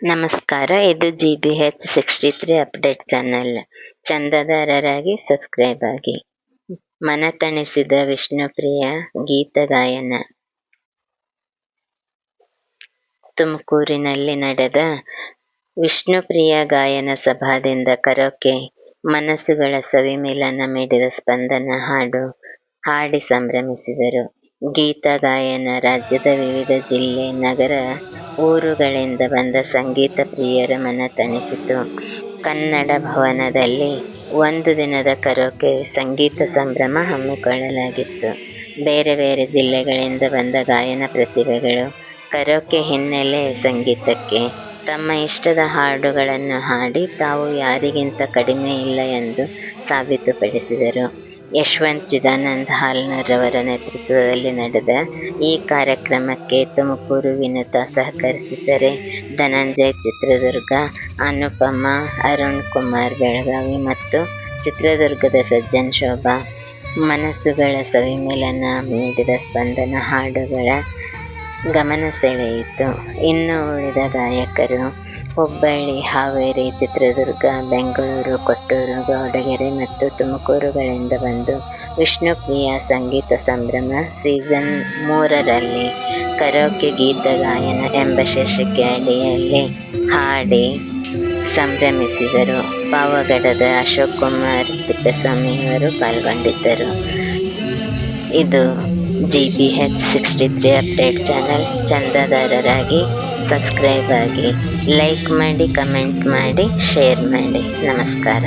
ನಮಸ್ಕಾರ, ಇದು G B H sixty three update channel ಚಂದದಾರರಾಗಿ subscribe ಆಗಿ. ಮನತಣಿಸಿದ ವಿಷ್ಣುಪ್ರಿಯ ಗೀತ ಗಾಯನ. ತುಮಕೂರಿನಲ್ಲಿ ನಡೆದ ವಿಷ್ಣುಪ್ರಿಯ ಗಾಯನ ಸಭಾದಿಂದ ಕರೋಕೆ ಮನಸ್ಸುಗಳ ಸವಿಮಿಲನ ಮೀಡಿದ ಸ್ಪಂದನ ಹಾಡು ಹಾಡಿ ಸಂಭ್ರಮಿಸಿದರು. ಗೀತ ಗಾಯನ ರಾಜ್ಯದ ವಿವಿಧ ಜಿಲ್ಲೆ, ನಗರ ಊರುಗಳಿಂದ ಬಂದ ಸಂಗೀತ ಪ್ರಿಯರ ಮನ ತಣಿಸಿತು. ಕನ್ನಡ ಭವನದಲ್ಲಿ ಒಂದು ದಿನದ ಕರೋಕೆ ಸಂಗೀತ ಸಂಭ್ರಮ ಹಮ್ಮಿಕೊಳ್ಳಲಾಗಿತ್ತು. ಬೇರೆ ಬೇರೆ ಜಿಲ್ಲೆಗಳಿಂದ ಬಂದ ಗಾಯನ ಪ್ರತಿಭೆಗಳು ಕರೋಕೆ ಹಿನ್ನೆಲೆ ಸಂಗೀತಕ್ಕೆ ತಮ್ಮ ಇಷ್ಟದ ಹಾಡುಗಳನ್ನು ಹಾಡಿ ತಾವು ಯಾರಿಗಿಂತ ಕಡಿಮೆ ಇಲ್ಲ ಎಂದು ಸಾಬೀತುಪಡಿಸಿದರು. ಯಶವಂತ್ ಚಿದಾನಂದ್ ಹಾಲ್ನರವರ ನೇತೃತ್ವದಲ್ಲಿ ನಡೆದ ಈ ಕಾರ್ಯಕ್ರಮಕ್ಕೆ ತುಮಕೂರು ವಿನುತಾ ಸಹಕರಿಸಿದ್ದರೆ ಧನಂಜಯ್ ಚಿತ್ರದುರ್ಗ, ಅನುಪಮ, ಅರುಣ್ ಕುಮಾರ್ ಬೆಳಗಾವಿ ಮತ್ತು ಚಿತ್ರದುರ್ಗದ ಸಜ್ಜನ್ ಶೋಭಾ ಮನಸ್ಸುಗಳ ಸವಿಮಿಲನ ನೀಡಿದ ಸ್ಪಂದನ ಹಾಡುಗಳ ಗಮನ ಸೆಳೆಯಿತು. ಇನ್ನು ಉಳಿದ ಗಾಯಕರು ಹುಬ್ಬಳ್ಳಿ, ಹಾವೇರಿ, ಚಿತ್ರದುರ್ಗ, ಬೆಂಗಳೂರು, ಕೊಟ್ಟೂರು, ಗೌಡಗೆರೆ ಮತ್ತು ತುಮಕೂರುಗಳಿಂದ ಬಂದು ವಿಷ್ಣುಪ್ರಿಯ ಸಂಗೀತ ಸಂಭ್ರಮ ಸೀಸನ್ ಮೂರರಲ್ಲಿ ಕರೋಕೆ ಗೀತ ಗಾಯನ ಎಂಬ ಶೀರ್ಷಿಕೆ ಅಡಿಯಲ್ಲಿ ಹಾಡಿ ಸಂಭ್ರಮಿಸಿದರು. ಪಾವಗಡದ ಅಶೋಕ್ ಕುಮಾರ್ ತಿಪ್ಪಸ್ವಾಮಿಯವರು ಪಾಲ್ಗೊಂಡಿದ್ದರು. ಇದು G B H sixty three update channel ಚಂದಾದಾರರಾಗಿ subscribe ಆಗಿ ಲೈಕ್ ಮಾಡಿ ಕಮೆಂಟ್ ಮಾಡಿ ಶೇರ್ ಮಾಡಿ. ನಮಸ್ಕಾರ.